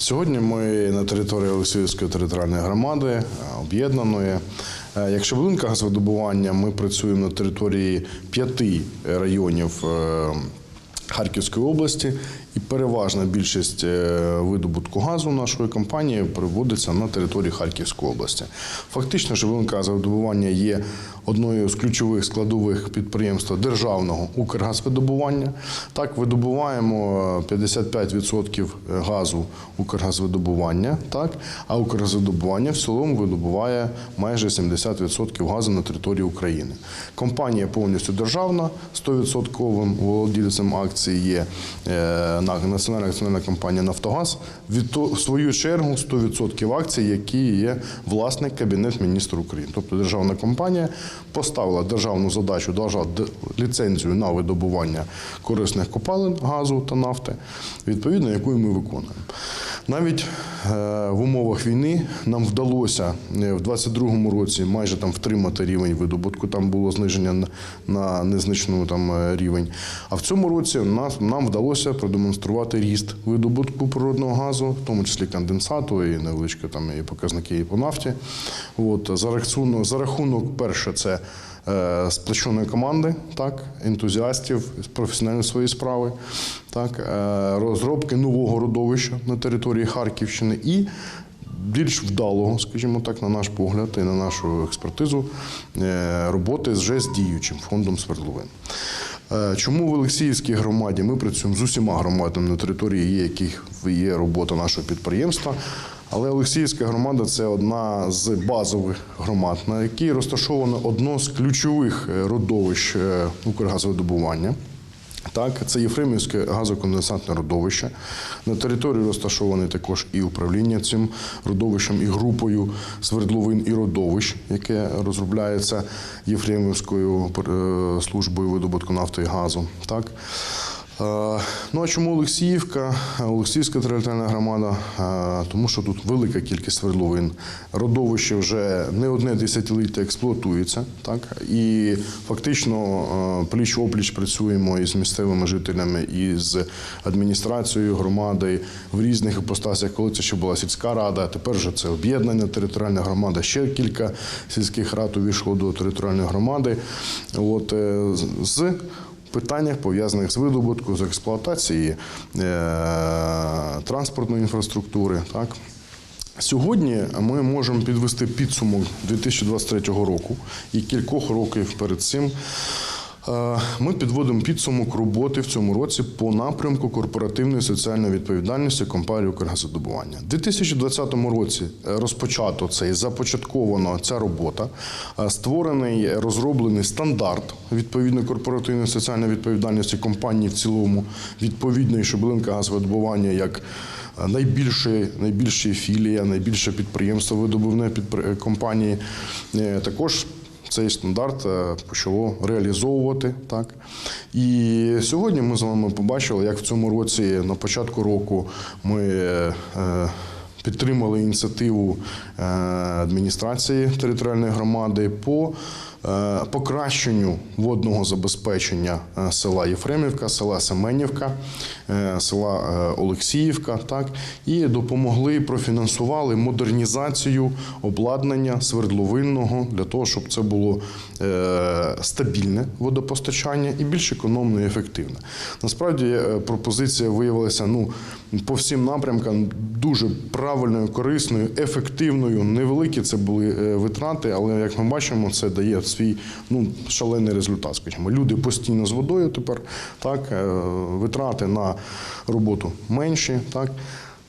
Сьогодні ми на території Олексіївської територіальної громади е, об'єднаної. Якщо Як Шаблинка газовидобування, ми працюємо на території п'яти районів е, Харківської області, переважна більшість е, видобутку газу нашої компанії проводиться на території Харківської області. Фактично, Шаблинка газовидобування є одною з ключових складових підприємства державного Укргазвидобування. Так, видобуваємо е, 55% газу Укргазвидобування, так, а Укргазвидобування в цілому видобуває майже 70% газу на території України. Компанія повністю державна, 100% володільцем акції є е, Національна акціонерна компанія Нафтогаз. В свою чергу 100% акцій, які є власник Кабінет міністрів України. Тобто державна компанія поставила державну задачу, дала ліцензію на видобування корисних копалин газу та нафти, відповідно, яку ми виконуємо. Навіть е, в умовах війни нам вдалося е, в 22-му році майже там втримати рівень видобутку. Там було зниження на, на незначну там е, рівень. А в цьому році нас нам вдалося продемонструвати ріст видобутку природного газу, в тому числі конденсату і невеличкі там і показники і по нафті. От за рахунок, за рахунок перше, це е, сплоченої команди, так, ентузіастів, професіональної своєї справи, так, е, розробки нового родовища на території Харківщини і більш вдалого, скажімо так, на наш погляд і на нашу експертизу е, роботи вже з діючим фондом свердловин. Е, Чому в Олексіївській громаді ми працюємо з усіма громадами на території, яких є робота нашого підприємства. Але Олексіївська громада це одна з базових громад, на якій розташовано одно з ключових е, родовищ е, Укргазвидобування. Так, це Єфремівське газоконденсатне родовище. На території розташоване також і управління цим родовищем, і групою свердловин і родовищ, яке розробляється Єфремівською е, службою видобутку нафти і газу. Так. Е, Ну а чому Олексіївка? Олексіївська територіальна громада, Е, тому що тут велика кількість свердловин. Родовище вже не одне десятиліття експлуатується, так і фактично пліч опліч працюємо із місцевими жителями, і з адміністрацією громади в різних іпостасях. Коли це ще була сільська рада, тепер вже це об'єднання територіальна громада. Ще кілька сільських рад увійшло до територіальної громади. От е, з питаннях пов'язаних з видобутку, з експлуатації е, транспортної інфраструктури. Так. Сьогодні ми можемо підвести підсумок 2023 року і кількох років перед цим. Е, Ми підводимо підсумок роботи в цьому році по напрямку корпоративної соціальної відповідальності компанії «Укргазодобування». У 2020 році розпочато це і започатковано ця робота. Е, Створений розроблений стандарт відповідної корпоративної соціальної відповідальності компанії в цілому, відповідної Шебелинка газовидобування як найбільше, найбільша філія, найбільше підприємство видобувної компанії. Е, Також цей стандарт е, почало реалізовувати. Так. І сьогодні ми з вами побачили, як в цьому році, на початку року, ми е, е, підтримали ініціативу адміністрації територіальної громади по покращенню водного забезпечення е, села Єфремівка, села Семенівка, е, села е, Олексіївка, так, і допомогли, профінансували модернізацію обладнання свердловинного для того, щоб це було е, стабільне водопостачання і більш економне і ефективне. Насправді е, пропозиція виявилася ну, по всім напрямкам дуже правильною, корисною, ефективною. Невеликі це були е, витрати, але як ми бачимо, це дає свій ну, шалений результат. Скажімо, люди постійно з водою тепер, так, е, витрати на роботу менші. Так.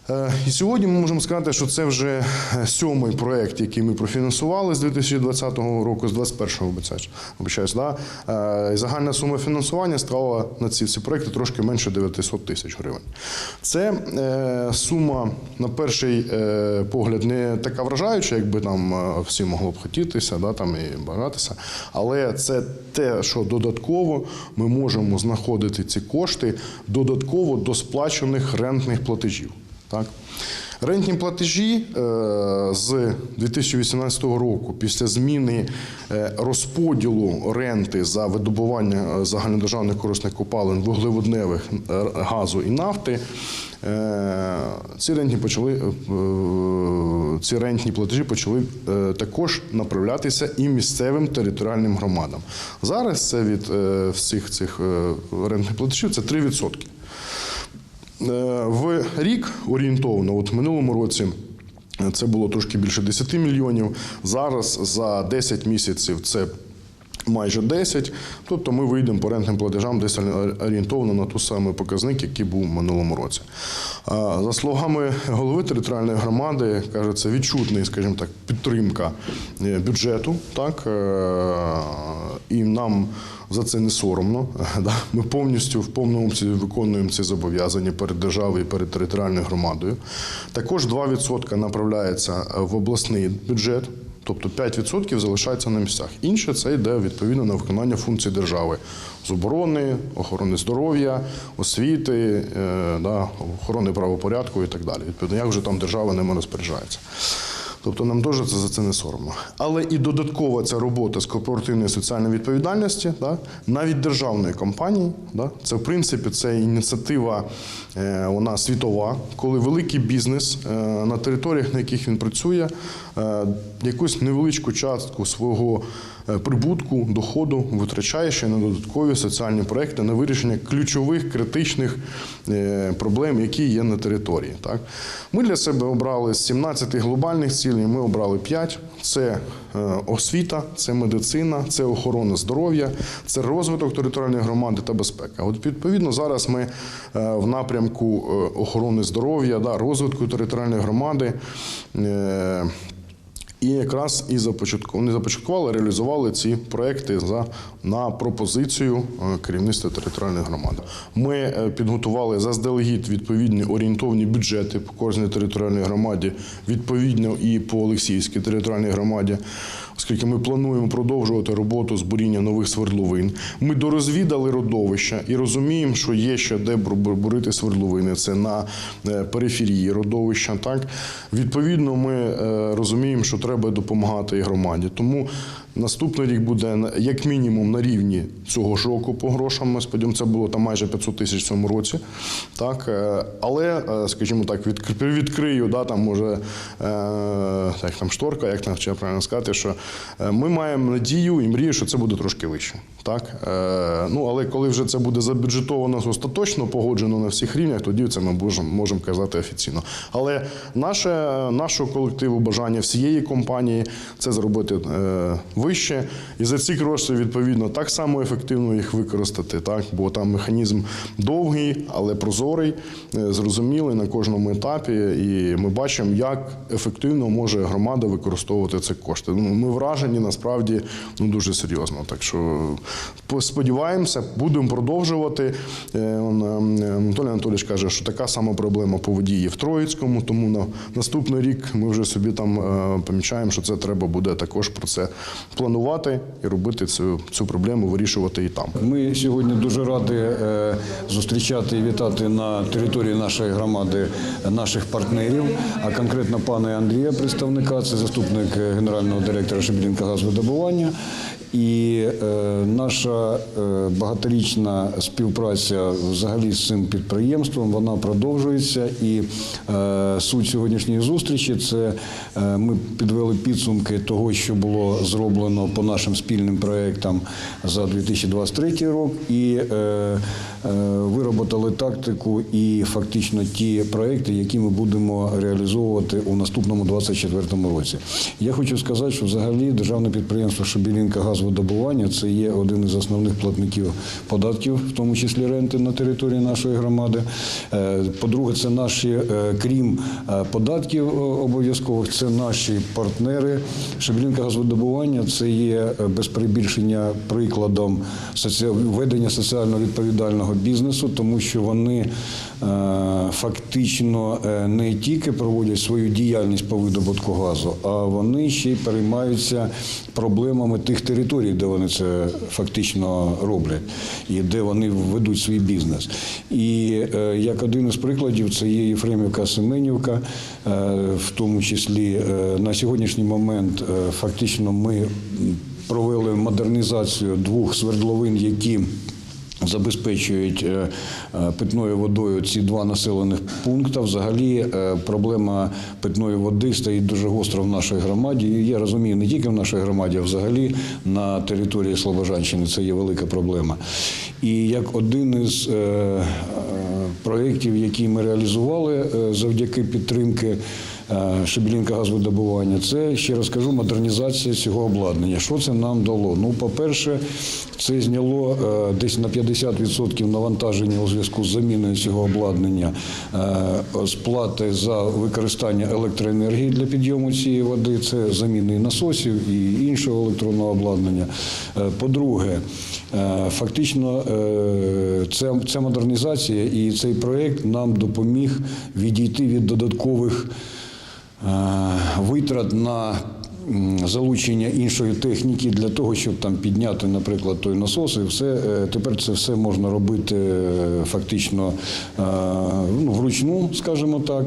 Е, І сьогодні ми можемо сказати, що це вже е, сьомий проект, який ми профінансували з 2020 року, з 2021-го, вибачаюсь, вибачаюсь, да? Е, Загальна сума фінансування склала на ці всі проекти трошки менше 900 тисяч гривень. Це сума, на перший погляд, не така вражаюча, якби там всі могло б хотітися, да, там і бажатися. Але це те, що додатково ми можемо знаходити ці кошти додатково до сплачених рентних платежів. Так? Рентні платежі е, з 2018 року, після зміни е, розподілу ренти за видобування е, загальнодержавних корисних копалин вуглеводневих газу і нафти, ці рентні почали ці рентні платежі почали також направлятися і місцевим територіальним громадам. Зараз це від всіх цих рентних платежів це 3%. Е, В рік орієнтовно, от в минулому році. Це було трошки більше 10 мільйонів. Зараз за 10 місяців це майже 10. Тобто ми вийдемо по рентним платежам десь орієнтовно на ту самий показник, який був в минулому році. За словами голови територіальної громади, каже, це відчутний, скажімо так, підтримка е, бюджету. Так? е, І нам за це не соромно. Да? Ми повністю в повному обсязі виконуємо ці зобов'язання перед державою і перед територіальною громадою. Також 2% направляється в обласний бюджет. Тобто 5% залишається на місцях. Інше це йде відповідно на виконання функцій держави з оборони, охорони здоров'я, освіти, е, да, охорони правопорядку і так далі. Відповідно, як вже там держава ними розпоряджається. Тобто нам теж це за це не соромно. Але і додаткова ця робота з корпоративної соціальної відповідальності, да, навіть державної компанії, да, це в принципі це ініціатива е, вона світова, коли великий бізнес е, на територіях, на яких він працює, е, якусь невеличку частку свого е, прибутку, доходу витрачає ще на додаткові соціальні проекти на вирішення ключових критичних е, проблем, які є на території. Так? Ми для себе обрали з 17 глобальних цілей, ми обрали 5. Це е, освіта, це медицина, це охорона здоров'я, це розвиток територіальної громади та безпека. От відповідно зараз ми е, в напрямку е, охорони здоров'я, да, розвитку територіальної громади. І якраз і започаткували, започаткували, реалізували ці проекти за на пропозицію е, керівництва територіальної громади. Ми е, підготували заздалегідь відповідні орієнтовні бюджети по кожній територіальній громаді, відповідно і по Олексіївській територіальній громаді, оскільки ми плануємо продовжувати роботу з буріння нових свердловин. Ми дорозвідали родовища і розуміємо, що є ще де бур- бур- бурити свердловини. Це на е, периферії родовища. Так відповідно, ми е, розуміємо, що треба допомагати і громаді. Тому наступний рік буде як мінімум на рівні цього ж року по грошам. Ми сподіваємося, це було там майже 500 тисяч в цьому році. Так, е, але, е, скажімо так, відкрию, да, там може е, як там шторка, як там ще правильно сказати, що ми маємо надію і мрію, що це буде трошки вище. Так? Ну, але коли вже це буде забюджетовано остаточно, погоджено на всіх рівнях, тоді це ми можемо, можемо казати офіційно. Але наше, нашого колективу бажання всієї компанії це зробити е, вище. І за ці гроші, відповідно, так само ефективно їх використати, так? бо там механізм довгий, але прозорий, е, зрозумілий на кожному етапі. І ми бачимо, як ефективно може громада використовувати ці кошти. Ну, ми вражені насправді ну, дуже серйозно. Так що сподіваємося, будемо продовжувати. Е, е, Анатолій Анатолійович каже, що така сама проблема по воді є в Троїцькому, тому на наступний рік ми вже собі там помічаємо, що це треба буде також про це планувати і робити цю, цю проблему, вирішувати і там. Ми сьогодні дуже раді е, зустрічати і вітати на території нашої громади наших партнерів, а конкретно пана Андрія, представника, це заступник е, генерального директора Шебелінка газовидобування. І е, наша е, багаторічна співпраця взагалі з цим підприємством вона продовжується. І е, суть сьогоднішньої зустрічі це ми підвели підсумки того, що було зроблено по нашим спільним проектам за 2023 рік, і вироботали тактику і фактично ті проекти, які ми будемо реалізовувати у наступному 2024 році. Я хочу сказати, що взагалі державне підприємство Шебелінка газовидобування це є один із основних платників податків, в тому числі ренти на території нашої громади. Е, По-друге, це наші, е, крім е, податків е, обов'язкових, це наші партнери. Шебелінка газовидобування це є е, без перебільшення прикладом ведення соціально відповідального бізнесу, тому що вони е, фактично е, не тільки проводять свою діяльність по видобутку газу, а вони ще й переймаються проблемами тих територій, де вони це фактично роблять, і де вони ведуть свій бізнес. І е, як один із прикладів, це є Єфремівка Семенівка, в тому числі на сьогоднішній момент фактично ми провели модернізацію двох свердловин, які забезпечують е, е, питною водою ці два населених пункти. Взагалі е, проблема питної води стоїть дуже гостро в нашій громаді. Я розумію, не тільки в нашій громаді, а взагалі на території Слобожанщини це є велика проблема. І як один із проєктів, які ми реалізували завдяки підтримки. Е, Шебелінка газовидобування. Це ще раз кажу, модернізація цього обладнання. Що це нам дало? Ну, по-перше, це зняло е, десь на 50% навантаження у зв'язку з заміною цього обладнання е, сплати за використання електроенергії для підйому цієї води. Це заміни насосів і іншого електронного обладнання. Е, По-друге, е, фактично е, ця, модернізація і цей проєкт нам допоміг відійти від додаткових е, витрат на залучення іншої техніки для того, щоб там підняти, наприклад, той насос, і все е, тепер це все можна робити е, фактично е, ну, вручну, скажімо так.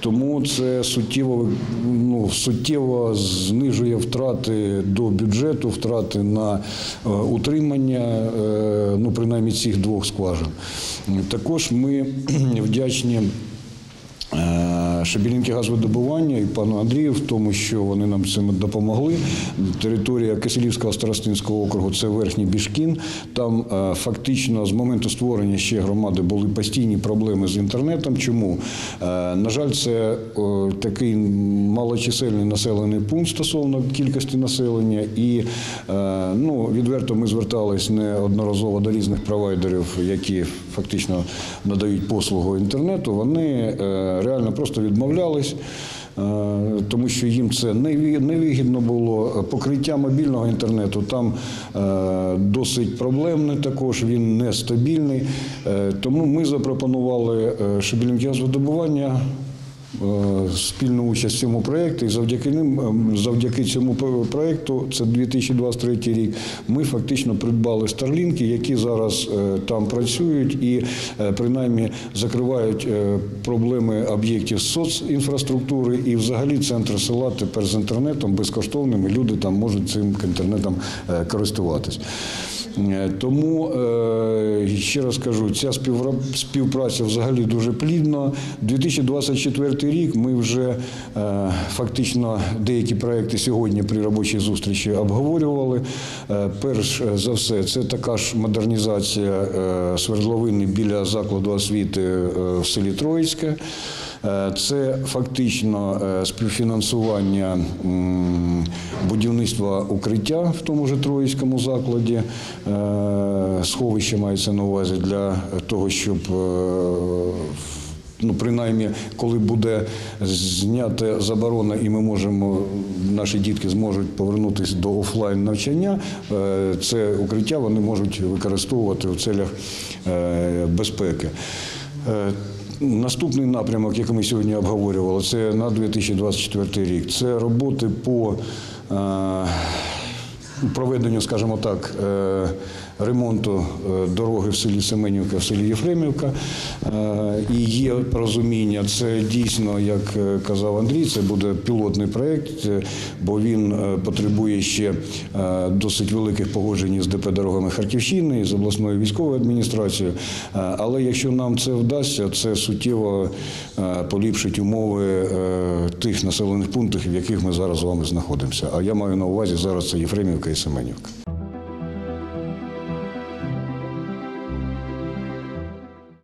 Тому це суттєво, ну, суттєво знижує втрати до бюджету, втрати на е, утримання, е, ну принаймні цих двох скважин. Також ми вдячні. Шебелінки газовидобування і пану Андрію в тому, що вони нам цим допомогли. Територія Киселівського старостинського округу це верхній Бішкін. Там е, фактично з моменту створення ще громади були постійні проблеми з інтернетом. Чому? Е, На жаль, це такий малочисельний населений пункт стосовно кількості населення, і е, ну, відверто ми звертались неодноразово до різних провайдерів, які фактично надають послугу інтернету. Вони реально просто відмовлялись. е, Тому що їм це невигідно було. Покриття мобільного інтернету там е, досить проблемне також, він нестабільний. Е, Тому ми запропонували Шебелінк'язводобування е, спільну участь в цьому проєкті. І завдяки ним, ем, завдяки цьому про- проєкту, це 2023 рік, ми фактично придбали старлінки, які зараз е, там працюють і е, принаймні закривають е, проблеми об'єктів соцінфраструктури. І взагалі центр села тепер з інтернетом безкоштовним, і люди там можуть цим інтернетом е, користуватись. Е, Тому е, ще раз кажу, ця співпраця взагалі дуже плідна. 2024 рік ми вже е, фактично деякі проекти сьогодні при робочій зустрічі обговорювали. Перш за все, це така ж модернізація свердловини біля закладу освіти в селі Троїцьке. Е, Це фактично е, співфінансування будівництва укриття в тому ж Троїцькому закладі. Е, Сховище мається на увазі для того, щоб Ну, принаймні, коли буде знята заборона, і ми можемо, наші дітки зможуть повернутися до офлайн навчання, це укриття вони можуть використовувати в целях безпеки. Наступний напрямок, який ми сьогодні обговорювали, це на 2024 рік. Це роботи по е, проведенню, скажімо так, е, ремонту е, дороги в селі Семенівка, в селі Єфремівка. Е, І є розуміння, це дійсно, як е, казав Андрій, це буде пілотний проєкт, бо він потребує ще досить великих погоджень з ДП дорогами Харківщини, і з обласною військовою адміністрацією. Але якщо нам це вдасться, це суттєво поліпшить умови тих населених пунктів, в яких ми зараз з вами знаходимося. А я маю на увазі зараз це Єфремівка і Семенівка.